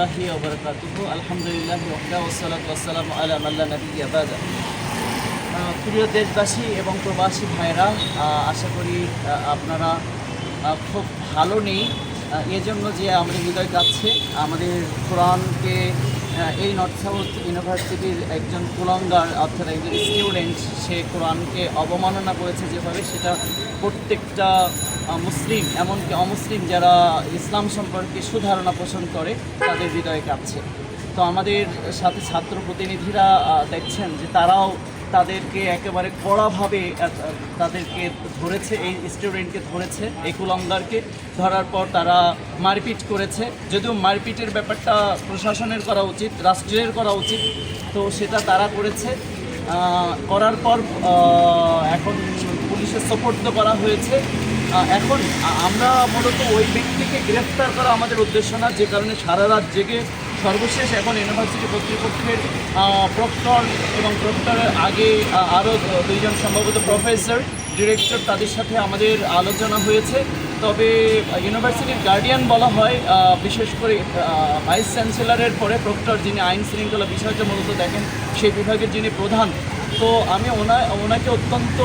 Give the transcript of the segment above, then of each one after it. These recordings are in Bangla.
আলহামদুলিল্লাহ আবাদা প্রিয় দেশবাসী এবং প্রবাসী ভাইরা আশা করি আপনারা খুব ভালো নেই। এজন্য যে আমাদের হৃদয় কাছে আমাদের কোরআনকে এই নর্থ সাউথ ইউনিভার্সিটির একজন কুলঙ্গার, অর্থাৎ একজন স্টুডেন্ট সে কোরআনকে অবমাননা করেছে যেভাবে, সেটা প্রত্যেকটা মুসলিম, এমনকি অমুসলিম যারা ইসলাম সম্পর্কে সুধারণা পোষণ করে, তাদের হৃদয়ে কাঁপছে। তো আমাদের সাথে ছাত্র প্রতিনিধিরা দেখছেন যে তারাও তাদেরকে একেবারে কড়াভাবে তাদেরকে ধরেছে, এই স্টুডেন্টকে ধরেছে, এই কুলঙ্গারকে। ধরার পর তারা মারপিট করেছে। যদিও মারপিটের ব্যাপারটা প্রশাসনের করা উচিত, রাষ্ট্রের করা উচিত, তো সেটা তারা করেছে। করার পর এখন পুলিশের সোপর্দ করা হয়েছে। এখন আমরা মূলত ওই ব্যক্তিকে গ্রেফতার করা আমাদের উদ্দেশ্য না, যে কারণে সারা রাত জেগে সর্বশেষ এখন ইউনিভার্সিটি কর্তৃপক্ষের প্রক্টর এবং প্রক্টরের আগে আরও দুইজন সম্ভবত প্রফেসর, ডিরেক্টর তাদের সাথে আমাদের আলোচনা হয়েছে। তবে ইউনিভার্সিটির গার্ডিয়ান বলা হয় বিশেষ করে ভাইস চ্যান্সেলরের পরে প্রক্টর যিনি আইন শৃঙ্খলা বিষয়টা মূলত দেখেন, সেই বিভাগের যিনি প্রধান। তো আমি ওনা, ওনাকে অত্যন্ত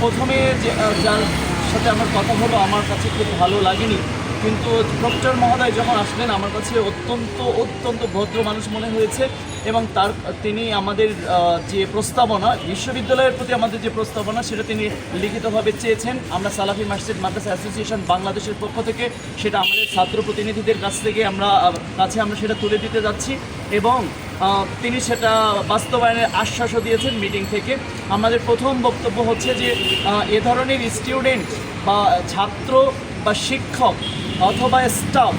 প্রথমে যে যার সাথে আমার কথা হলো, আমার কাছে খুব ভালো লাগেনি। কিন্তু প্রক্টর মহোদয় যখন আসলেন, আমার কাছে অত্যন্ত অত্যন্ত ভদ্র মানুষ মনে হয়েছে এবং তার, তিনি আমাদের যে প্রস্তাবনা, বিশ্ববিদ্যালয়ের প্রতি আমাদের যে প্রস্তাবনা, সেটা তিনি লিখিতভাবে চেয়েছেন। আমরা সালাফি মাসজিদ মাদ্রাসা অ্যাসোসিয়েশন বাংলাদেশের পক্ষ থেকে সেটা আমাদের ছাত্র প্রতিনিধিদের কাছ থেকে আমরা কাছে আমরা সেটা তুলে দিতে যাচ্ছি এবং তিনি সেটা বাস্তবায়নের আশ্বাসও দিয়েছেন মিটিং থেকে। আমাদের প্রথম বক্তব্য হচ্ছে যে এ ধরনের স্টুডেন্ট বা ছাত্র বা শিক্ষক অথবা স্টাফ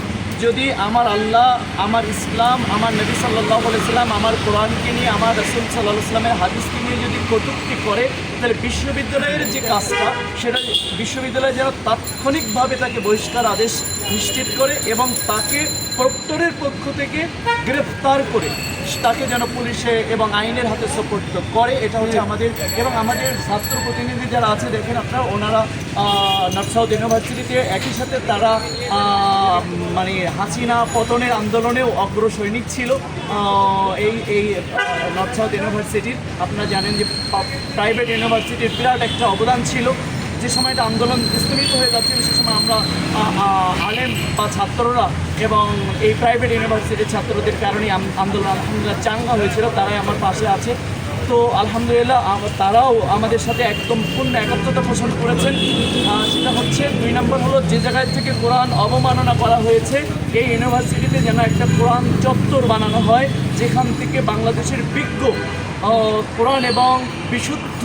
যদি আমার আল্লাহ, আমার ইসলাম, আমার নবী সাল্লাহ সাল্লাম, আমার কোরআনকে নিয়ে, আমার রসুল সাল্লাহ ইসলামের হাদিসকে নিয়ে যদি কটূক্তি করে, তাহলে বিশ্ববিদ্যালয়ের যে কাজটা, সেটা বিশ্ববিদ্যালয় যেন তাৎক্ষণিকভাবে তাকে বহিষ্কার আদেশ নিশ্চিত করে এবং তাকে প্রক্টরের পক্ষ থেকে গ্রেফতার করে তাকে যেন পুলিশে এবং আইনের হাতে সোপর্দ করে, এটা হচ্ছে আমাদের এবং আমাদের স্বাস্থ্য প্রতিনিধি যারা আছে, দেখেন আপনারা, ওনারা নর্থ ইউনিভার্সিটিতে একই সাথে তারা মানে হাসিনা পতনের আন্দোলনেও অগ্র সৈনিক ছিল এই এই নর্থ সাউথ ইউনিভার্সিটির, আপনারা জানেন যে প্রাইভেট ইউনিভার্সিটির বিরাট একটা অবদান ছিল। যে সময়টা আন্দোলন স্থগিত হয়ে যাচ্ছিল, সে সময় আমরা আলেম বা ছাত্ররা এবং এই প্রাইভেট ইউনিভার্সিটির ছাত্রদের কারণেই আন্দোলন আলহামদুলিল্লাহ চাঙ্গা হয়েছিল, তারাই আমার পাশে আছে। তো আলহামদুলিল্লাহ তারাও আমাদের সাথে একদম পূর্ণ একাত্মতা পোষণ করেছেন। সেটা হচ্ছে দুই নম্বর হলো যে জায়গায় থেকে কোরআন অবমাননা করা হয়েছে, এই ইউনিভার্সিটিতে যেন একটা কোরআন চত্বর বানানো হয়, যেখান থেকে বাংলাদেশের বিজ্ঞ কোরআন এবং বিশুদ্ধ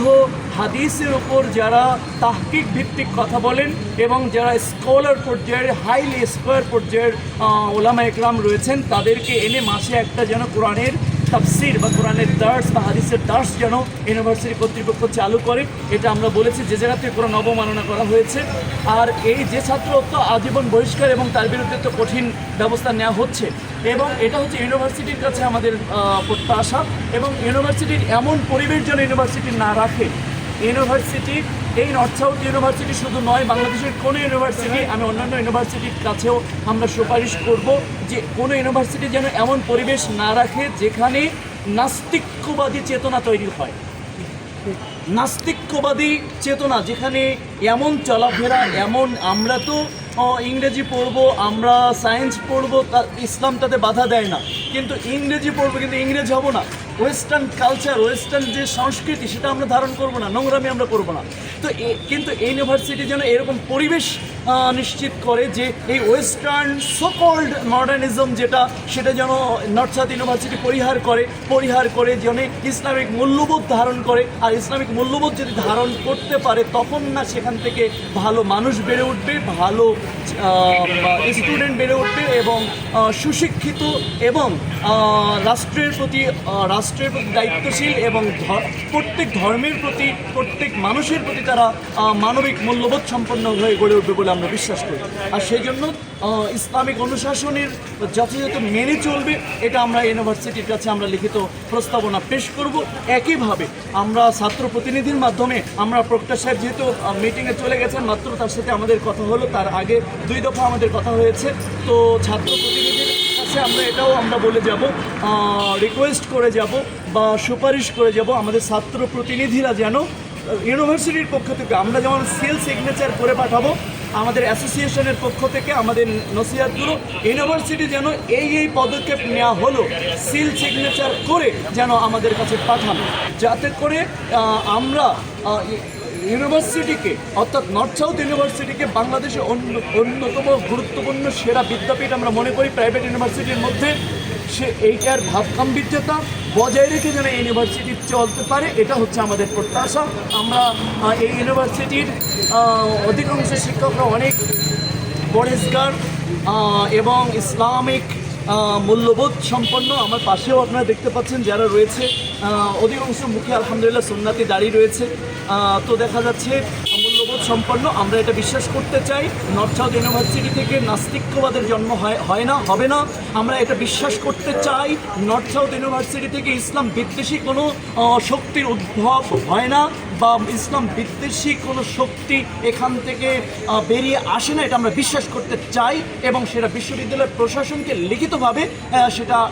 হাদিসের ওপর যারা তাহকিক ভিত্তিক কথা বলেন এবং যারা স্কলার পর্যায়ের হাইলি স্কোয়ার পর্যায়ের ওলামা একরাম রয়েছেন, তাদেরকে এনে মাসে একটা যেন কোরআনের তাফসির বা কোরআনের দার্স বা হাদিসের দার্স যেন ইউনিভার্সিটি কর্তৃপক্ষ চালু করে, এটা আমরা বলেছি যে জায়গাতে কোরআন অবমাননা করা হয়েছে। আর এই যে ছাত্র তো আজীবন বহিষ্কার এবং তার বিরুদ্ধে তো কঠিন ব্যবস্থা নেওয়া হচ্ছে। এবং এটা হচ্ছে ইউনিভার্সিটির কাছে আমাদের প্রত্যাশা এবং ইউনিভার্সিটির এমন পরিবেশ যেন ইউনিভার্সিটি না রাখে। ইউনিভার্সিটি এই নর্থ সাউথ ইউনিভার্সিটি শুধু নয়, বাংলাদেশের কোনো ইউনিভার্সিটি আমি অন্যান্য ইউনিভার্সিটির কাছেও আমরা সুপারিশ করব যে কোনো ইউনিভার্সিটি যেন এমন পরিবেশ না রাখে যেখানে নাস্তিক্যবাদী চেতনা তৈরি হয়। নাস্তিক্যবাদী চেতনা, যেখানে এমন চলাফেরা, এমন আমরা তো ইংরেজি পড়ব, আমরা সায়েন্স পড়ব ইসলাম তাতে বাধা দেয় না। কিন্তু ইংরেজি পড়ব, কিন্তু ইংরেজ হব না। ওয়েস্টার্ন কালচার ওয়েস্টার্ন যে সংস্কৃতি সেটা আমরা ধারণ করব না নোংরামি আমরা করব না। তো কিন্তু ইউনিভার্সিটি যেন এরকম পরিবেশ নিশ্চিত করে যে এই ওয়েস্টার্ন সোকল্ড মডার্নিজম যেটা সেটা যেন নর্থ সাউথ ইউনিভার্সিটি পরিহার করে পরিহার করে যেন ইসলামিক মূল্যবোধ ধারণ করে। আর ইসলামিক মূল্যবোধ যদি ধারণ করতে পারে তখন না সেখান থেকে ভালো মানুষ বেড়ে উঠবে ভালো স্টুডেন্ট বেড়ে উঠবে এবং সুশিক্ষিত এবং রাষ্ট্রের প্রতি আহ, রাষ্ট্রের প্রতি দায়িত্বশীল এবং প্রত্যেক ধর্মের প্রতি, প্রত্যেক মানুষের প্রতি তারা মানবিক মূল্যবোধ সম্পন্ন হয়ে গড়ে উঠবে বলে আমরা বিশ্বাস করি। আর সেই জন্য ইসলামিক অনুশাসনের যথাযথ মেনে চলবে, এটা আমরা ইউনিভার্সিটির কাছে আমরা লিখিত প্রস্তাবনা পেশ করব। একইভাবে আমরা ছাত্র প্রতিনিধির মাধ্যমে, আমরা প্রক্টর সাহেব যেহেতু মিটিংয়ে চলে গেছেন, মাত্র তার সাথে আমাদের কথা হলো, তার আগে দুই দফা আমাদের কথা হয়েছে। তো ছাত্র প্রতিনিধির কাছে আমরা এটাও আমরা বলে যাব রিকোয়েস্ট করে যাব বা সুপারিশ করে যাব আমাদের ছাত্র প্রতিনিধিরা যেন ইউনিভার্সিটির পক্ষ থেকে আমরা যেমন সিল সিগনেচার করে পাঠাবো, আমাদের অ্যাসোসিয়েশনের পক্ষ থেকে আমাদের নসিহাতগুলো ইউনিভার্সিটি যেন এই এই পদক্ষেপ নেওয়া হলো সিল সিগনেচার করে যেন আমাদের কাছে পাঠান, যাতে করে আমরা ইউনিভার্সিটিকে অর্থাৎ নর্থ সাউথ ইউনিভার্সিটিকে বাংলাদেশে অন্য অন্যতম গুরুত্বপূর্ণ সেরা বিদ্যাপীঠ আমরা মনে করি প্রাইভেট ইউনিভার্সিটির মধ্যে। সে এইটার ভাবগাম্ভীর্যতা বজায় রেখে যেন ইউনিভার্সিটি চলতে পারে এটা হচ্ছে আমাদের প্রত্যাশা। আমরা এই ইউনিভার্সিটির অধিকাংশ শিক্ষকরা অনেক আহ, এবং ইসলামিক মূল্যবোধ সম্পন্ন। আমার পাশেও আপনারা দেখতে পাচ্ছেন যারা রয়েছে। অধিকাংশ মুখে আলহামদুলিল্লাহ সুন্নাতি দাঁড়িয়ে রয়েছে। তো দেখা যাচ্ছে মূল্যবোধ সম্পন্ন। আমরা এটা বিশ্বাস করতে চাই। নর্থ সাউথ ইউনিভার্সিটি থেকে নাস্তিক্যবাদের জন্ম হয় হয় না, হবে না। আমরা এটা বিশ্বাস করতে চাই। নর্থ সাউথ ইউনিভার্সিটি থেকে ইসলাম বিদ্বেষী কোনো শক্তির উদ্ভব হয় না। বা ইসলাম বিদ্বেষী কোনো শক্তি এখান থেকে বেরিয়ে আসে না, এটা আমরা বিশ্বাস করতে চাই এবং সেটা বিশ্ববিদ্যালয় প্রশাসনকে লিখিতভাবে সেটা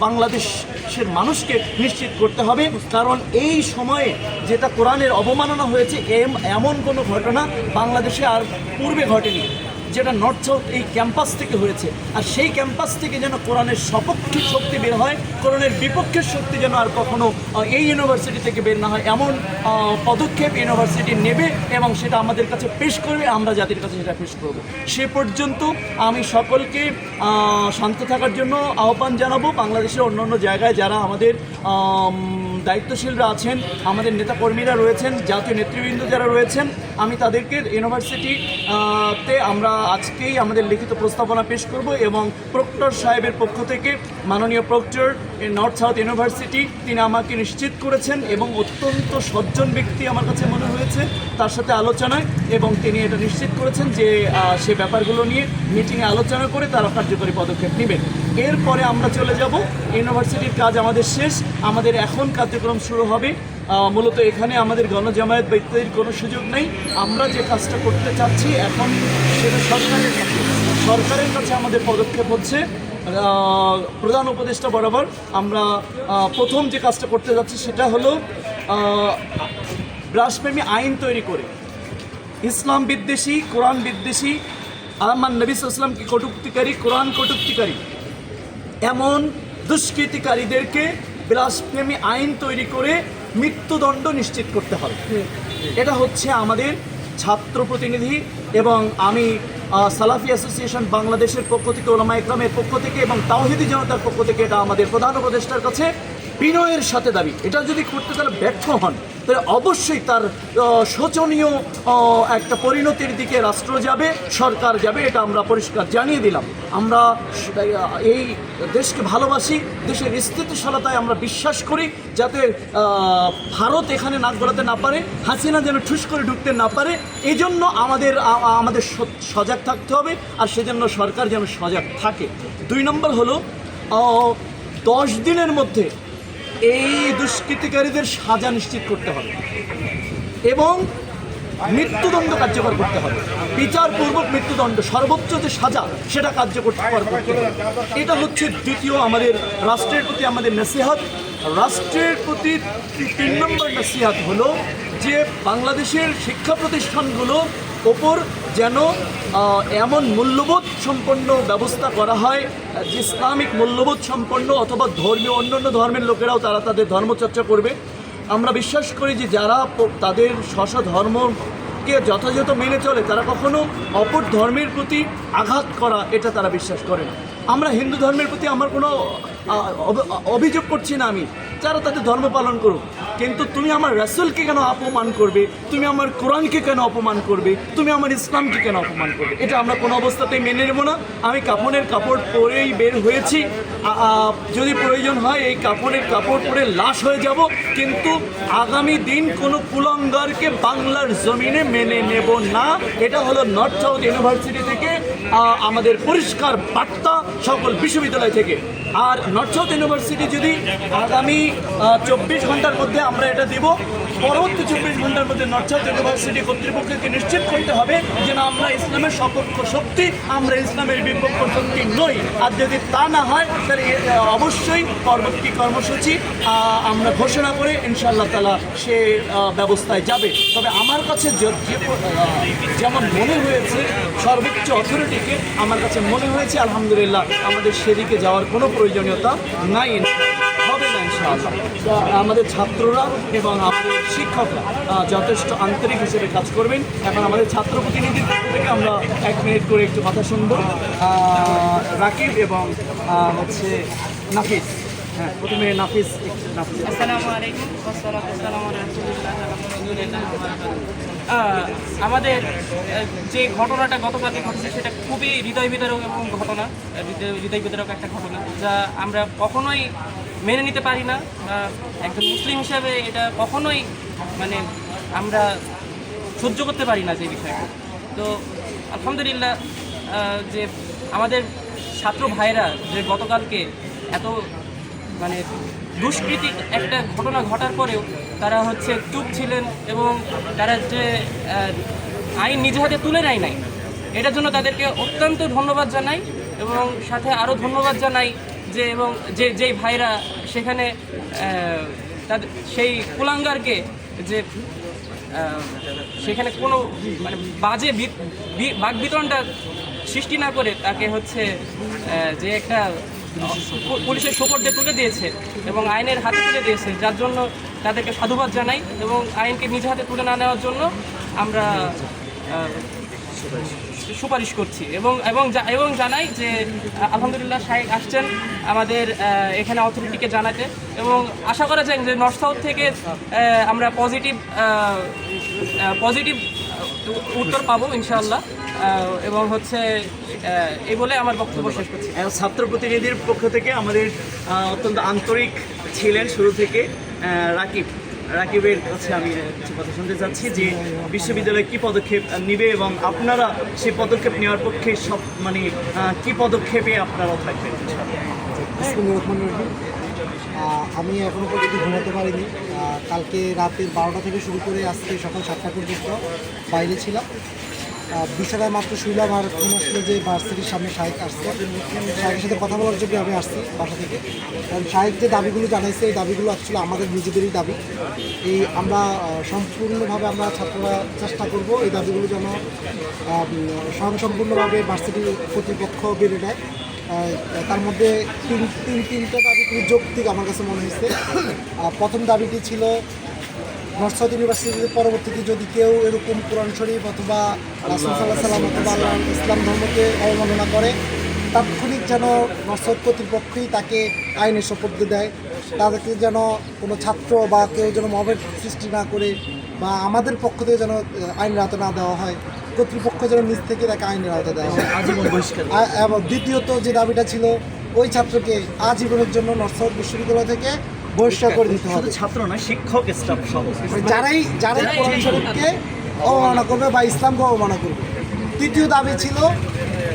বাংলাদেশের মানুষকে নিশ্চিত করতে হবে। কারণ এই সময়ে যেটা কোরআনের অবমাননা হয়েছে, এম- এমন কোনো ঘটনা বাংলাদেশে আর পূর্বে ঘটেনি। যেটা নর্থ সাউথ এই ক্যাম্পাস থেকে হয়েছে। আর সেই ক্যাম্পাস থেকে যেন কোরআনের সপক্ষে শক্তি বের হয় কোরআনের বিপক্ষের শক্তি যেন আর কখনো এই ইউনিভার্সিটি থেকে বের না হয় এমন পদক্ষেপ ইউনিভার্সিটি নেবে এবং সেটা আমাদের কাছে পেশ করবে আমরা জাতির কাছে সেটা পেশ করব। সে পর্যন্ত আমি সকলকে শান্ত থাকার জন্য আহ্বান জানাব। বাংলাদেশের অন্যান্য জায়গায় যারা আমাদের আম, দায়িত্বশীলরা আছেন, আমাদের নেতাকর্মীরা রয়েছেন, জাতীয় নেতৃবৃন্দ যারা রয়েছেন, আমি তাদেরকে ইউনিভার্সিটি তে আমরা আজকেই আমাদের লিখিত প্রস্তাবনা পেশ করব এবং প্রক্টর সাহেবের পক্ষ থেকে মাননীয় প্রক্টর নর্থ সাউথ ইউনিভার্সিটি, তিনি আমাকে নিশ্চিত করেছেন এবং অত্যন্ত সজ্জন ব্যক্তি আমার কাছে মনে হয়েছে তার সাথে আলোচনায় এবং তিনি এটা নিশ্চিত করেছেন যে সে ব্যাপারগুলো নিয়ে মিটিংয়ে আলোচনা করে তারা কার্যকরী পদক্ষেপ নেবেন। এরপরে আমরা চলে যাব, ইউনিভার্সিটির কাজ আমাদের শেষ, আমাদের এখন কার্যক্রম শুরু হবে। মূলত এখানে আমাদের গণজামায়াত বা ইত্যাদির কোনো সুযোগ নেই। আমরা যে কাজটা করতে চাচ্ছি, এখন সেটা সরকারের কাছে। সরকারের কাছে আমাদের পদক্ষেপ হচ্ছে প্রধান উপদেষ্টা বরাবর আমরা প্রথম যে কাজটা করতে যাচ্ছি সেটা হলো রাষ্ট্রপ্রেমী আইন তৈরি করে। ইসলাম বিদ্বেষী, কোরআন বিদ্বেষী আমার নবী ইসলামকে কটুক্তিকারী? কোরআন কটুক্তিকারী। এমন দুষ্কৃতিকারীদেরকে বিলাসপ্রেমী আইন তৈরি করে মৃত্যুদণ্ড নিশ্চিত করতে হবে। এটা হচ্ছে আমাদের ছাত্র প্রতিনিধি এবং আমি সালাফি অ্যাসোসিয়েশন বাংলাদেশের পক্ষ থেকে, ওলামা ইকরামের পক্ষ থেকে এবং তাওহিদি জনতার পক্ষ থেকে এটা আমাদের প্রধান উপদেষ্টার কাছে বিনয়ের সাথে দাবি। এটা যদি করতে তারা ব্যর্থ হন, তাহলে অবশ্যই তার শোচনীয় একটা পরিণতির দিকে রাষ্ট্র যাবে, সরকার যাবে, এটা আমরা পরিষ্কার জানিয়ে দিলাম। আমরা এই দেশকে ভালোবাসি, দেশের স্থিতিশীলতায় আমরা বিশ্বাস করি, যাতে ভারত এখানে নাক গলাতে না পারে, হাসিনা যেন ঠুস করে ঢুকতে না পারে এই জন্য আমাদের আমাদের সজাগ থাকতে হবে, আর সেজন্য সরকার যেন সজাগ থাকে। দুই নম্বর হলো দশ দিনের মধ্যে এই দুষ্কৃতিকারীদের সাজা নিশ্চিত করতে হবে এবং মৃত্যুদণ্ড কার্যকর করতে হবে। বিচারপূর্বক মৃত্যুদণ্ড, সর্বোচ্চ যে সাজা, সেটা কার্যকর করতে হবে। এটা হচ্ছে দ্বিতীয় আমাদের রাষ্ট্রের প্রতি আমাদের নসিহাত। রাষ্ট্রের প্রতি তিন নম্বর নসিহাত হলো যে বাংলাদেশের শিক্ষা প্রতিষ্ঠানগুলো ওপর যেন এমন মূল্যবোধ সম্পন্ন ব্যবস্থা করা হয়, যে ইসলামিক মূল্যবোধ সম্পন্ন অথবা ধর্মীয় অন্যান্য ধর্মের লোকেরাও তারা তাদের ধর্মচর্চা করবে। আমরা বিশ্বাস করি যে যারা তাদের স্ব ধর্মকে যথাযথ মেনে চলে, তারা কখনো অপর ধর্মের প্রতি আঘাত করা এটা তারা বিশ্বাস করে আমরা হিন্দু ধর্মের প্রতি আমার কোনো অভিযোগ করছি না আমি। যারা তাদের ধর্ম পালন করুক, কিন্তু তুমি আমার রাসুলকে কেন অপমান করবে? তুমি আমার কোরআনকে কেন অপমান করবে? তুমি আমার ইসলামকে কেন অপমান করবে? এটা আমরা কোনো অবস্থাতেই মেনে নেব না। আমি কাপড়ের কাপড় পরেই বের হয়েছি। যদি প্রয়োজন হয় এই কাপড়ের কাপড় পরে লাশ হয়ে যাব, কিন্তু আগামী দিন কোনো কুলঙ্গারকে বাংলার জমিনে মেনে নেব না। এটা হলো নর্থ সাউথ ইউনিভার্সিটি থেকে আমাদের পরিষ্কার বার্তা সকল বিশ্ববিদ্যালয় থেকে। আর নর্থ সাউথ ইউনিভার্সিটি যদি আগামী চব্বিশ ঘণ্টার মধ্যে আমরা এটা দিব। পরবর্তী চব্বিশ ঘণ্টার মধ্যে নর্থ সাউথ ইউনিভার্সিটি কর্তৃপক্ষকে নিশ্চিত করতে হবে যে না, আমরা ইসলামের সপক্ষ শক্তি, আমরা ইসলামের বিপক্ষ শক্তি নই। আর যদি তা না হয়, তাহলে অবশ্যই পরবর্তী কর্মসূচি আমরা ঘোষণা করে ইনশাআল্লাহ তালা সে ব্যবস্থায় যাবে। তবে আমার কাছে যেমন মনে হয়েছে, সর্বোচ্চ অথরিটিকে আমার কাছে মনে হয়েছে, আলহামদুলিল্লাহ, আমাদের সেদিকে যাওয়ার কোনো প্রয়োজনীয়তা নাই। আমাদের ছাত্ররা এবং আমাদের শিক্ষকরা যথেষ্ট আন্তরিক হিসেবে কাজ করবেন। এখন আমাদের ছাত্র প্রতিনিধির থেকে আমরা এক মিনিট করে একটু কথা শুনব। রাকিব এবং হচ্ছে নাফিস। হ্যাঁ প্রথমে আমাদের যে ঘটনাটা গতকালকে ঘটেছে, সেটা খুবই হৃদয় বিদারক এবং ঘটনা। হৃদয় বিদারক একটা ঘটনা। যা আমরা কখনোই মেনে নিতে পারি না। একজন মুসলিম হিসাবে এটা কখনোই মানে আমরা সহ্য করতে পারি না যে বিষয়টা। তো আলহামদুলিল্লাহ যে আমাদের ছাত্র ভাইরা যে গতকালকে এত মানে দুষ্কৃতি একটা ঘটনা ঘটার পরেও তারা হচ্ছে চুপ ছিলেন এবং তারা যে আইন নিজে হাতে তুলে নেয় নাই। এটার জন্য তাদেরকে অত্যন্ত ধন্যবাদ জানাই এবং সাথে আরও ধন্যবাদ জানাই যে এবং যে যেই ভাইরা সেখানে তাদের সেই কুলাঙ্গারকে যে সেখানে কোনো মানে বাজে বি- বি- বাকবিতরণটা সৃষ্টি না করে তাকে হচ্ছে যে একটা পুলিশের সোপর্দে তুলে দিয়েছে এবং আইনের হাতে তুলে দিয়েছে। যার জন্য তাদেরকে সাধুবাদ জানাই এবং আইনকে নিজ হাতে তুলে না নেওয়ার জন্য আমরা সুপারিশ করছি এবং এবং এবং জানাই যে আলহামদুলিল্লাহ শাহেক আসছেন আমাদের এখানে অথরিটিকে জানাতে। এবং আশা করা যায় যে নর্থ সাউথ থেকে আমরা পজিটিভ পজিটিভ উত্তর পাবো ইনশাআল্লাহ। এবং হচ্ছে এই বলে আমার বক্তব্য শেষ করছি। ছাত্র প্রতিনিধির পক্ষ থেকে আমাদের অত্যন্ত আন্তরিক ছিলেন শুরু থেকে রাকিব। রাকিবের কাছে আমি কিছু কথা শুনতে চাচ্ছি যে বিশ্ববিদ্যালয় কি পদক্ষেপ নিবে এবং আপনারা সে পদক্ষেপ নেওয়ার পক্ষে সব মানে কি পদক্ষেপে আপনারা থাকবেন? আমি এখনও পর্যন্ত ঘুমাতে পারিনি। কালকে রাতের বারোটা থেকে শুরু করে আজকে সকাল সাতটা পর্যন্ত বাইরে ছিলাম। আহ, মাত্র শুইলাম আর ফোন আসলো যে ভার্সিটির সামনে শাহেক আসছে শাহেকের সাথে কথা বলার জন্য আমি আসছি বাসা থেকে। কারণ শাহেক যে দাবিগুলো জানাইছে এই দাবিগুলো আসলে আমাদের নিজেদেরই দাবি। এই আমরা সম্পূর্ণভাবে আমরা ছাত্ররা চেষ্টা করব এই দাবিগুলো যেন আহ, স্বয়ংসম্পূর্ণভাবে ভার্সিটির কর্তৃপক্ষ বেড়ে নেয়। তার মধ্যে তিন তিন তিনটা দাবি খুবই যৌক্তিক আমার কাছে মনে হয়েছে। প্রথম দাবিটি ছিল নর্থ সাউথ ইউনিভার্সিটির পরবর্তীতে যদি কেউ এরকম কোরআন শরীফ অথবা রাসুল সাল্লাহ সাল্লাম অথবা আল্লাহ ইসলাম ধর্মকে অবমাননা করে তাৎক্ষণিক যেন নর্থ সাউথ কর্তৃপক্ষই তাকে আইনের শপথ দেয়। তাদেরকে যেন কোনো ছাত্র বা কেউ যেন মবের সৃষ্টি না করে বা আমাদের পক্ষ থেকে যেন আইনের আওতা না দেওয়া হয় কর্তৃপক্ষ যেন নিজ থেকে তাকে আইনের আওতা দেওয়া হয়। এবং দ্বিতীয়ত যে দাবিটা ছিল ওই ছাত্রকে আজীবনের জন্য নর্থ সাউথ বিশ্ববিদ্যালয় থেকে বহিষ্কার করে দিতে হবে। ছাত্র নয় শিক্ষক স্টাফ সহ। যারাই যারাই কোরআন শরীফকে অবমাননা করবে বা ইসলামকে অবমাননা করবে। তৃতীয় দাবি ছিল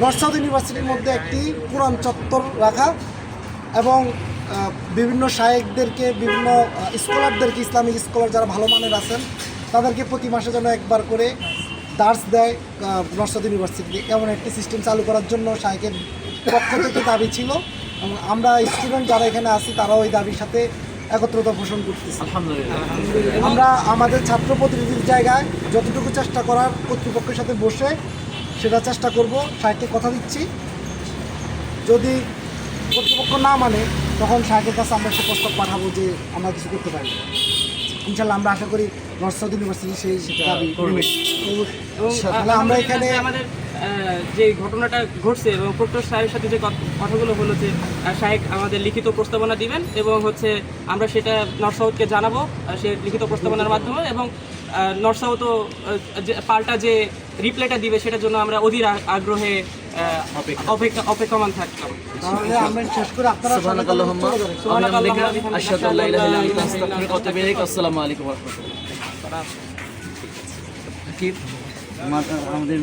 নর্থ ইউনিভার্সিটির মধ্যে একটি কোরআন চত্বর রাখা এবং বিভিন্ন শায়েকদেরকে বিভিন্ন স্কলারদেরকে ইসলামিক স্কলার যারা ভালো মানের আছেন তাদেরকে প্রতি মাসে যেন একবার করে দার্স দেয় নর্থ সাউথ ইউনিভার্সিটিতে। এমন একটি সিস্টেম চালু করার জন্য শায়েকের পক্ষ থেকে দাবি ছিল। আমরা স্টুডেন্ট যারা এখানে আছি তারাও ওই দাবির সাথে একত্রতা পোষণ করতেছি। আমরা আমাদের ছাত্র প্রতিনিধির জায়গায় যতটুকু চেষ্টা করার কর্তৃপক্ষের সাথে বসে সেটা চেষ্টা করব সাহেবকে কথা দিচ্ছি। যদি কর্তৃপক্ষ না মানে তখন সাহেবের কাছে আমরা সে প্রস্তাব পাঠাবো যে আমরা কিছু করতে পারি ইনশাল্লাহ আমরা আশা করি নর্থ সাউথ ইউনিভার্সিটি সেই। তাহলে আমরা এখানে যে ঘটনাটা ঘটছে এবং প্রক্টর সাহেবের সাথে যে কথা- কথাগুলো হলো যে সাহেব আমাদের লিখিত প্রস্তাবনা দিবেন এবং হচ্ছে আমরা সেটা নর্থ সাউথকে জানাব সে লিখিত প্রস্তাবনার মাধ্যমে এবং নর্থ সাউথও পাল্টা যে রিপ্লাইটা দিবে সেটার জন্য আমরা অধীর আগ্রহে অপেক্ষা। অপেক্ষমান রাহমাতুল্লাহ। আমাদের